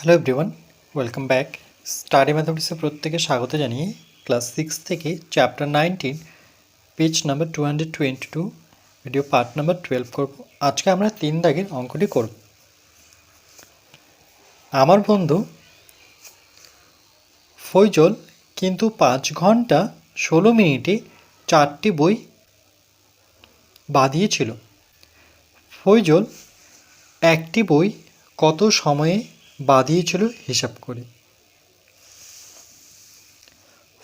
Hello everyone welcome back study ম্যাথমেটিক্সে প্রত্যেকে স্বাগত জানিয়ে ক্লাস সিক্স থেকে chapter nineteen page number two hundred twenty two video part number twelve করব। আজকে আমরা তিন দাগের অঙ্কটি করব। আমার বন্ধু, ফৈজল কিন্তু পাঁচ ঘণ্টা ষোলো মিনিটে চারটি বই বাঁধিয়েছিল। ফৈজল, একটি বই কত সময়ে বাঁধিয়েছিল হিসাব করে।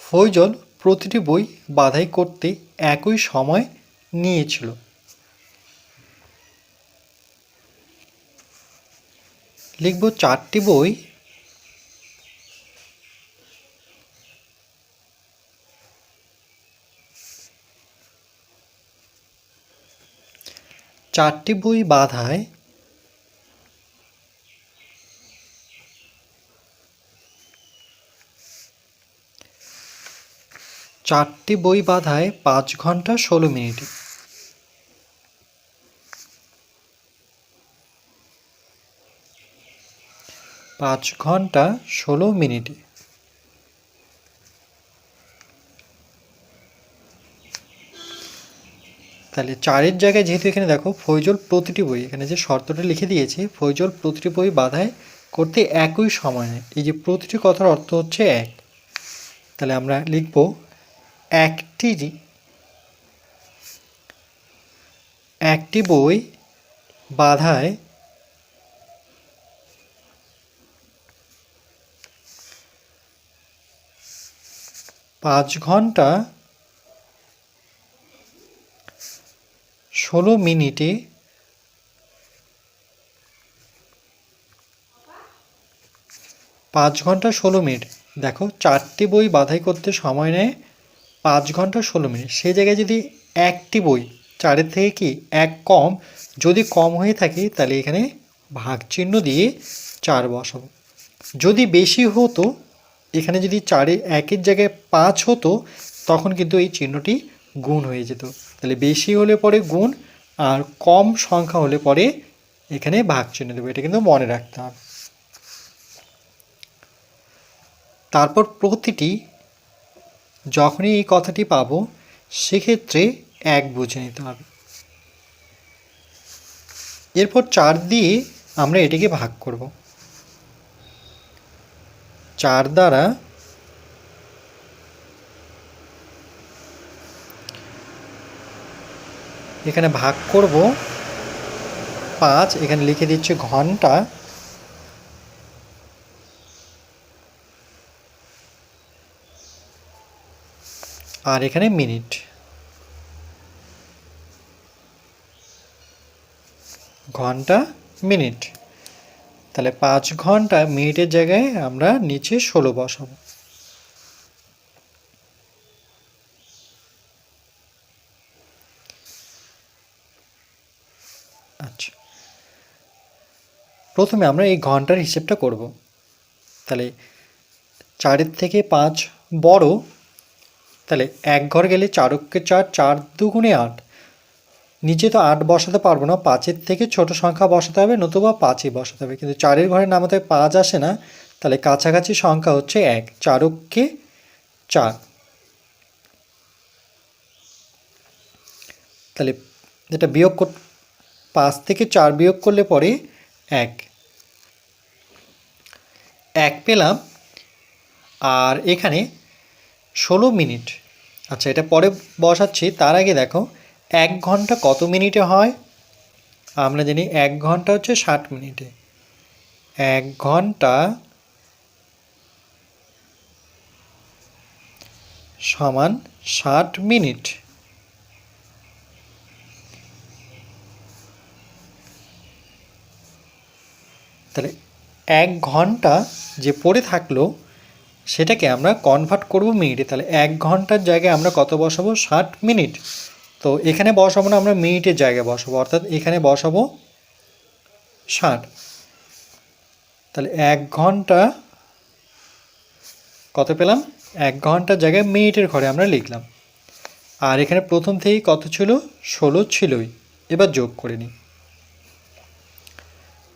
ফৈজল প্রতিটি বই বাধাই করতে একই সময় নিয়েছিল। লিখব চারটি বই। চারটি বই বাধায় চারটি বই বাধায় পাঁচ ঘণ্টা ষোলো মিনিটে। পাঁচ ঘণ্টা ষোলো মিনিটে। তাহলে চারের জায়গায় যেহেতু এখানে দেখো ফৈজল প্রতিটি বই, এখানে যে শর্তটা লিখে দিয়েছে, ফৈজল প্রতিটি বই বাধায় করতে একই সময় নেয়। এই যে প্রতিটি কথার অর্থ হচ্ছে এক। তাহলে আমরা লিখব একটি একটি বই বাধায় পাঁচ ঘণ্টা ষোলো মিনিটে পাঁচ ঘণ্টা ষোলো মিনিট। দেখো, চারটি বই বাধাই করতে সময় নেয়। পাঁচ ঘণ্টা ষোলো মিনিট। সেই জায়গায় যদি একটি বই, চারের থেকে কি এক কম? যদি কম হয়ে থাকে, তাহলে এখানে ভাগ চিহ্ন দিয়ে চার বসাবো। যদি বেশি হতো, এখানে যদি চারে একের জায়গায় পাঁচ হতো, তখন কিন্তু এই চিহ্নটি গুণ হয়ে যেত। তাহলে বেশি হলে পরে গুণ, আর কম সংখ্যা হলে পরে এখানে ভাগ চিহ্ন দেবো। এটা কিন্তু মনে রাখতে হবে। তারপর প্রতিটি যখনই এই কথাটি পাব, সেক্ষেত্রে এক বুঝে নিতে হবে। এরপর চার দিয়ে আমরা এটিকে ভাগ করব। চার দ্বারা এখানে ভাগ করব। পাঁচ, এখানে লিখে দিচ্ছে ঘণ্টা। আর এখানে মিনিট। ঘণ্টা, মিনিট। তাহলে পাঁচ ঘণ্টা মিনিটের জায়গায় আমরা নিচে ষোলো বসাবো। আচ্ছা। প্রথমে আমরা এই ঘণ্টার হিসেবটা করব। তাহলে চারের থেকে পাঁচ বড় তাহলে এক ঘর গেলে চারককে চার চার দুগুণে আট। নিচে তো আট বসাতে পারব না, পাঁচের থেকে ছোট সংখ্যা বসাতে হবে, নতুবা পাঁচই বসাতে হবে। কিন্তু চারের ঘরে নামাতে পাঁচ আসে না, তাহলে কাছাকাছি সংখ্যা হচ্ছে এক চারককে চার। তাহলে এটা বিয়োগ পাঁচ থেকে চার বিয়োগ করলে পরে এক। এক পেলাম, আর এখানে ষোলো মিনিট। আচ্ছা এটা পরে বসাচ্ছি। তার আগে দেখো, এক ঘণ্টা কত মিনিটে হয়? আমরা জানি এক ঘণ্টা হচ্ছে ষাট মিনিটে। এক ঘণ্টা সমান ষাট মিনিট। তাহলে এক ঘণ্টা যে পড়ে থাকল সেটাকে আমরা কনভার্ট করব মিনিটে তাহলে এক ঘণ্টার জায়গায় আমরা কত বসাবো? ষাট মিনিট তো এখানে বসাবো না, আমরা মিনিটের জায়গায় বসাবো। অর্থাৎ এখানে বসাবো ষাট। তাহলে এক ঘণ্টা কত পেলাম? এক ঘণ্টার জায়গায় মিনিটের ঘরে আমরা লিখলাম। আর এখানে প্রথম থেকেই কত ছিল? ষোলো ছিলই। এবার যোগ করে নিই।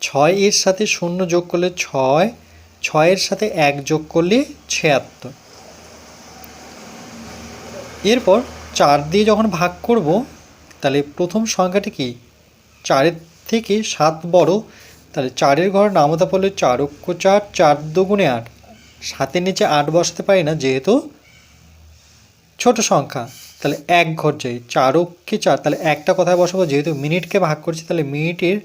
ছয় এর সাথে শূন্য যোগ করলে ছয় ছয়ের সাথে এক যোগ করলে ছিয়াত্তর। এরপর চার দিয়ে যখন ভাগ করব, তাহলে প্রথম সংখ্যাটি কি? চারের থেকে সাত বড়, তাহলে চারের ঘর নামতা পড়লে চার অক্ষ চার চার দুগুণে আট। সাতের নিচে আট বসাতে পারি না, যেহেতু ছোট সংখ্যা। তাহলে এক ঘর যাই চার অক্ষে চার। তাহলে একটা কথায় বসাবো, যেহেতু মিনিটকে ভাগ করছি, তাহলে মিনিটের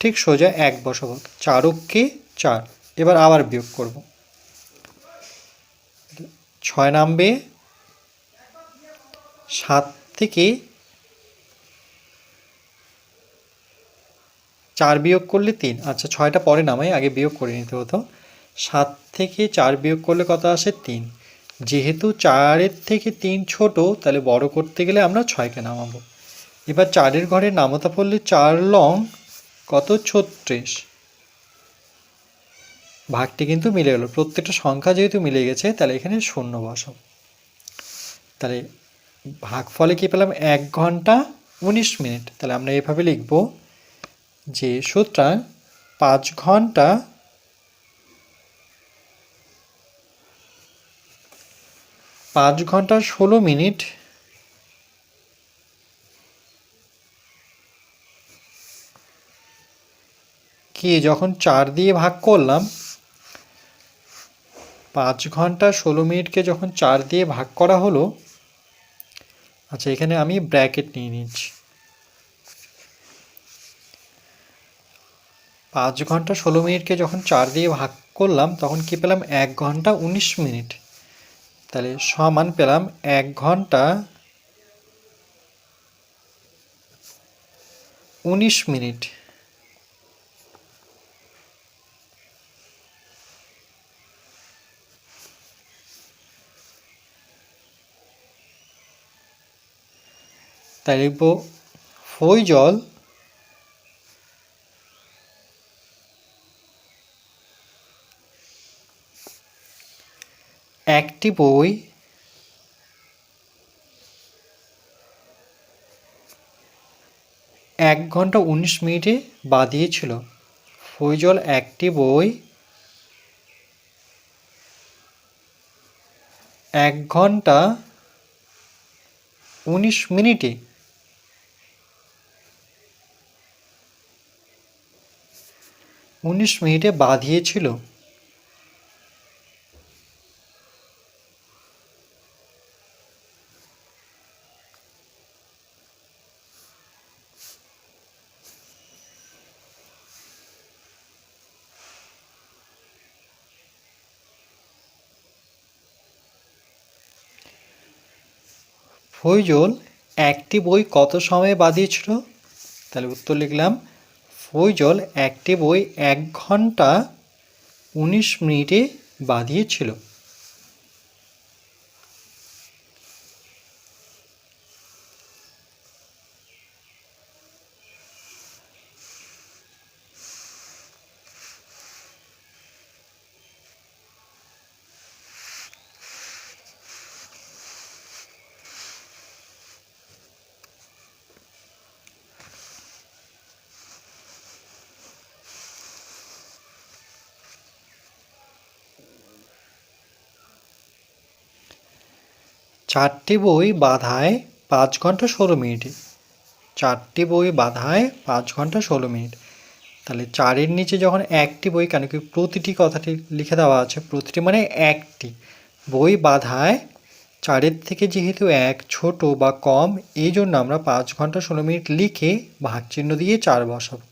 ঠিক সোজা এক বসাবো। চার অক্ষে চার। এবার আবার বিয়োগ করব। ছয় নামবে। সাত থেকে চার বিয়োগ করলে তিন। আচ্ছা ছয়টা পরে নামাই, আগে বিয়োগ করে নিতে হতো। সাত থেকে চার বিয়োগ করলে কত আসে? তিন। যেহেতু চারের থেকে তিন ছোট, তাহলে বড় করতে গেলে আমরা ছয়কে নামাবো। এবার চারের ঘরে নামতা পড়লে চার লং কত? ছত্রিশ। ভাগটি কিন্তু মিলে গেল। প্রত্যেকটা সংখ্যা যেহেতু মিলে গেছে, তাহলে এখানে শূন্য বসাব তাহলে ভাগ ফলে কী পেলাম? এক ঘণ্টা উনিশ মিনিট। তাহলে আমরা এভাবে লিখব যে সুতরাং পাঁচ ঘণ্টা পাঁচ ঘণ্টা ষোলো মিনিট কি? যখন চার দিয়ে ভাগ করলাম পাঁচ ঘণ্টা ষোলো মিনিটকে যখন চার দিয়ে ভাগ করা হলো আচ্ছা এখানে আমি ব্র্যাকেট নিয়ে নিচ্ছি। পাঁচ ঘণ্টা ষোলো মিনিটকে যখন চার দিয়ে ভাগ করলাম, তখন কি পেলাম? এক ঘণ্টা উনিশ মিনিট। তাহলে সমান পেলাম এক ঘণ্টা উনিশ মিনিট। তাই লিখব ফৈজল একটি বই, এক ঘণ্টা উনিশ মিনিটে বাঁধিয়েছিল। ফৈজল একটি বই, এক ঘণ্টা উনিশ মিনিটে উনিশ মিনিটে বাঁধিয়েছিল ফৈজল একটি বই কত সময়ে বাঁধিয়েছিল তাহলে উত্তর লিখলাম। ফৈজল একটি বই এক ঘণ্টা উনিশ মিনিটে বাঁধিয়েছিল। চারটি বই বাধায় পাঁচ ঘণ্টা ষোলো মিনিটে। চারটি বই বাধায় পাঁচ ঘণ্টা ষোলো মিনিট। তাহলে চারের নিচে যখন একটি বই, কেন কি প্রতিটি কথাটি লিখে দেওয়া আছে, প্রতিটি মানে একটি। বই বাধায় চারের থেকে যেহেতু এক, ছোট বা কম, এই জন্য আমরা পাঁচ ঘণ্টা ষোলো মিনিট লিখে ভাগ চিহ্ন দিয়ে চার বসাবো।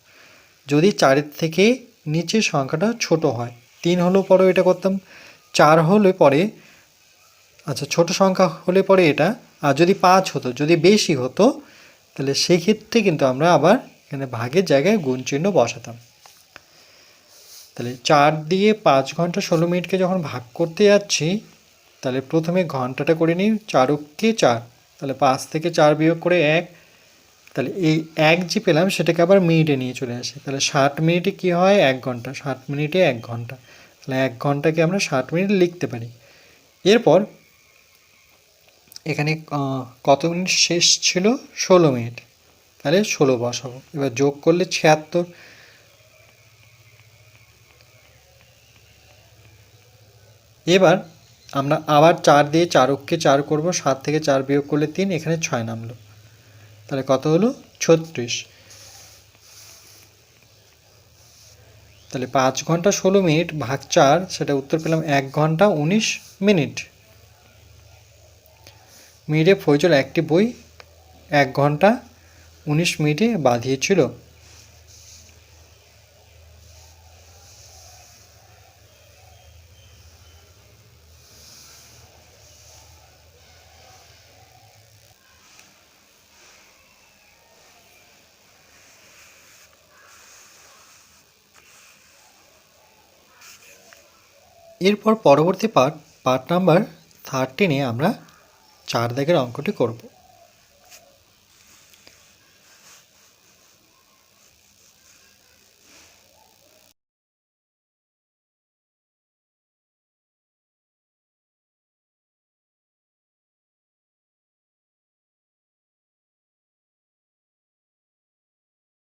যদি চারের থেকে নিচের সংখ্যাটা ছোট হয়, তিন হলেও পরে এটা করতাম, চার হলে পরে আচ্ছা ছোট সংখ্যা হলে পরে এটা, আর যদি পাঁচ হতো, যদি বেশি হতো, তাহলে সেক্ষেত্রে কিন্তু আমরা আবার এখানে ভাগের জায়গায় গুণ চিহ্ন বসাতাম। তাহলে চার দিয়ে পাঁচ ঘণ্টা ষোলো মিনিটকে যখন ভাগ করতে যাচ্ছি, তাহলে প্রথমে ঘন্টাটা করে নিই চারককে চার। তাহলে পাঁচ থেকে চার বিয়োগ করে এক, তাহলে এই এক যে পেলাম সেটাকে আবার মিনিটে নিয়ে চলে আসে। তাহলে ষাট মিনিটে কী হয়? এক ঘণ্টা। ষাট মিনিটে এক ঘণ্টা। তাহলে এক ঘন্টাকে আমরা ষাট মিনিট লিখতে পারি। এরপর এখানে কত মিনিট শেষ ছিল? ষোলো মিনিট। তাহলে ষোলো বসাবো এবার যোগ করলে ছিয়াত্তর। এবার আমরা আবার চার দিয়ে চারককে চার করব। সাত থেকে চার বিয়োগ করলে তিন, এখানে ছয় নামলো। তাহলে কত হলো? ছত্রিশ। তাহলে পাঁচ ঘণ্টা ষোলো মিনিট ভাগ চার, সেটা উত্তর পেলাম এক ঘণ্টা উনিশ মিনিট। মিনিটে ফৈজল একটি বই এক ঘণ্টা উনিশ মিনিটে বাঁধিয়েছিল। এরপর পরবর্তী পার্ট পার্ট নাম্বার থার্টিনে আমরা চার দাগের অঙ্কটি করব।